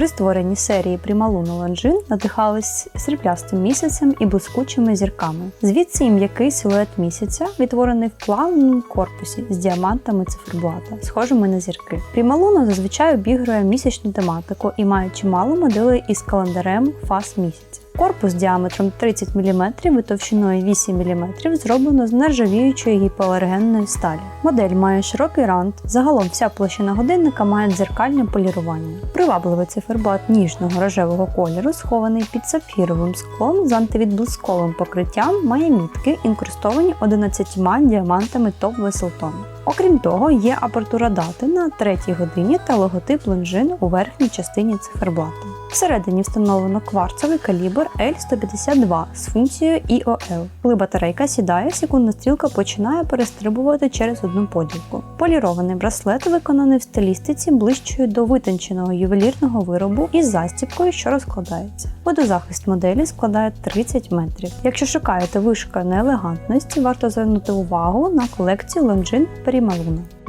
При створенні серії Прималуна Ланджин надихались сріблястим місяцем і блискучими зірками. Звідси і м'який силует місяця, відтворений в плавному корпусі з діамантами циферблата, схожими на зірки. Прималуна зазвичай обігрує місячну тематику і має чимало моделей із календарем фаз місяця. Корпус діаметром 30 мм і товщиною 8 мм зроблено з нержавіючої гіпоалергенної сталі. Модель має широкий рант. Загалом вся площина годинника має дзеркальне полірування. Привабливий циферблат ніжного рожевого кольору, схований під сапфіровим склом з антивідблисковим покриттям, має мітки, інкрустовані 11 діамантами топ Веселтон. Окрім того, є апертура дати на третій годині та логотип лонжин у верхній частині циферблата. Всередині встановлено кварцевий калібр L152 з функцією EOL. Коли батарейка сідає, секундна стрілка починає перестрибувати через одну поділку. Полірований браслет виконаний в стилістиці ближчою до витонченого ювелірного виробу із застібкою, що розкладається. Водозахист моделі складає 30 метрів. Якщо шукаєте вишуканої елегантності, варто звернути увагу на колекцію Longines Perimaluna.